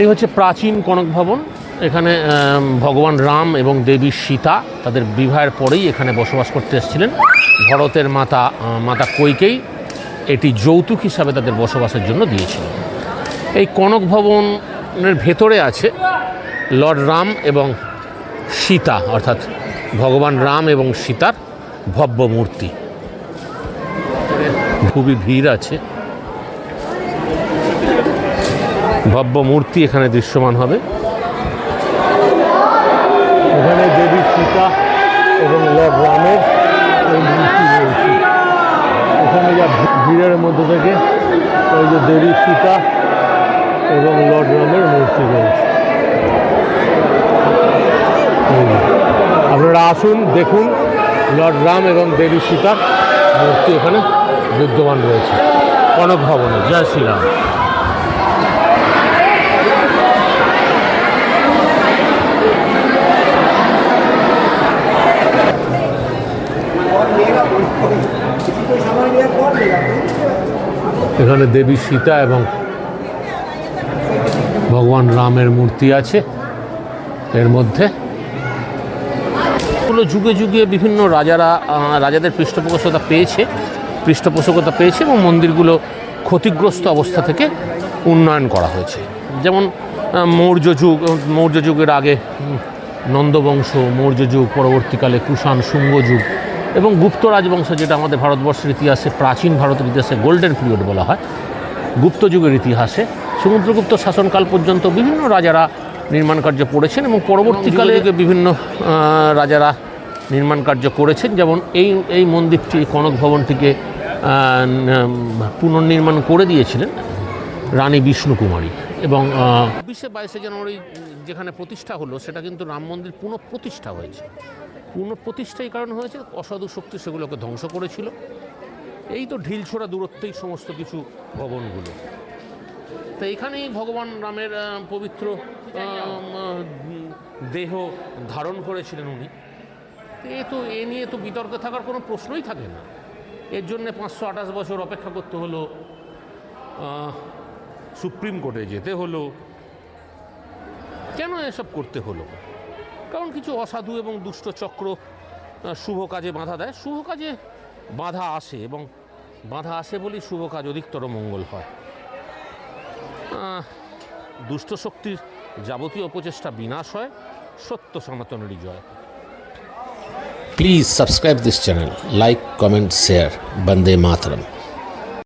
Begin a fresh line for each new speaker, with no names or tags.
এই হচ্ছে প্রাচীন কনক ভবন। এখানে ভগবান রাম এবং দেবী সীতা তাদের বিবাহের পরেই এখানে বসবাস করতে এসেছিলেন। ভরতের মাতা মাতা কৈকেই এটি যৌতুক হিসাবে তাদের বসবাসের জন্য দিয়েছিলেন। এই কনক ভবনের ভেতরে আছে লর্ড রাম এবং সীতা, অর্থাৎ ভগবান রাম এবং সীতার ভব্য মূর্তি। খুবই ভিড় আছে। ভব্য মূর্তি এখানে দৃশ্যমান হবে। এখানে দেবী সীতা এবং লর্ড রামের মূর্তি রয়েছে। এখানে যা ভিড়ের মধ্যে থেকে ওই যে দেবী সীতা এবং লর্ড রামের মূর্তি রয়েছে। আপনারা আসুন, দেখুন, লর্ড রাম এবং দেবী সীতার মূর্তি এখানে বিদ্যমান রয়েছে। কনক ভবনে জয় শ্রীরাম। এখানে দেবী সীতা এবং ভগবান রামের মূর্তি আছে। এর মধ্যে এগুলো যুগে যুগে বিভিন্ন রাজারা রাজাদের পৃষ্ঠপোষকতা পেয়েছে পৃষ্ঠপোষকতা পেয়েছে এবং মন্দিরগুলো ক্ষতিগ্রস্ত অবস্থা থেকে উন্নয়ন করা হয়েছে। যেমন মৌর্য যুগ, মৌর্য যুগের আগে নন্দবংশ, মৌর্য যুগ, পরবর্তীকালে কুষাণ, শুঙ্গ যুগ এবং গুপ্ত রাজবংশ যেটা আমাদের ভারতবর্ষের ইতিহাসে, প্রাচীন ভারতের ইতিহাসে গোল্ডেন পিরিয়ড বলা হয়, গুপ্ত যুগের ইতিহাসে। সমুদ্রগুপ্ত শাসনকাল পর্যন্ত বিভিন্ন রাজারা নির্মাণ কার্য করেছেন এবং পরবর্তীকালে বিভিন্ন রাজারা নির্মাণ কার্য করেছেন। যেমন এই এই মন্দিরটি কনক ভবনটিকে পুনর্নির্মাণ করে দিয়েছিলেন রানী বিষ্ণুকুমারী। এবং বিশে বাইশে জানুয়ারি যেখানে প্রতিষ্ঠা হলো, সেটা কিন্তু রাম মন্দির পুনঃপ্রতিষ্ঠা হয়েছে। পুনঃপ্রতিষ্ঠাই কারণ হয়েছে, অসাধু শক্তি সেগুলোকে ধ্বংস করেছিল। এই তো ঢিলছোড়া দূরত্বেই সমস্ত কিছু ভবনগুলো তো এখানেই ভগবান রামের পবিত্র দেহ ধারণ করেছিলেন উনি। এ তো, এ নিয়ে তো বিতর্কে থাকার কোনো প্রশ্নই থাকে না। এর জন্যে পাঁচশো আঠাশ বছর অপেক্ষা করতে হলো সুপ্রিম কোর্টে যেতে হলো কেন এসব করতে হলো কারণ কিছু অসাধু এবং দুষ্ট চক্র শুভ কাজে বাধা দেয় শুভ কাজে বাধা আসে এবং বাধা আসে বলেই শুভ কাজ অধিকতর মঙ্গল হয় দুষ্ট শক্তির যাবতীয় অপচেষ্টা বিনাশ হয়, সত্য সনাতনেরই জয়
please subscribe this channel like comment share. বন্দে Mataram.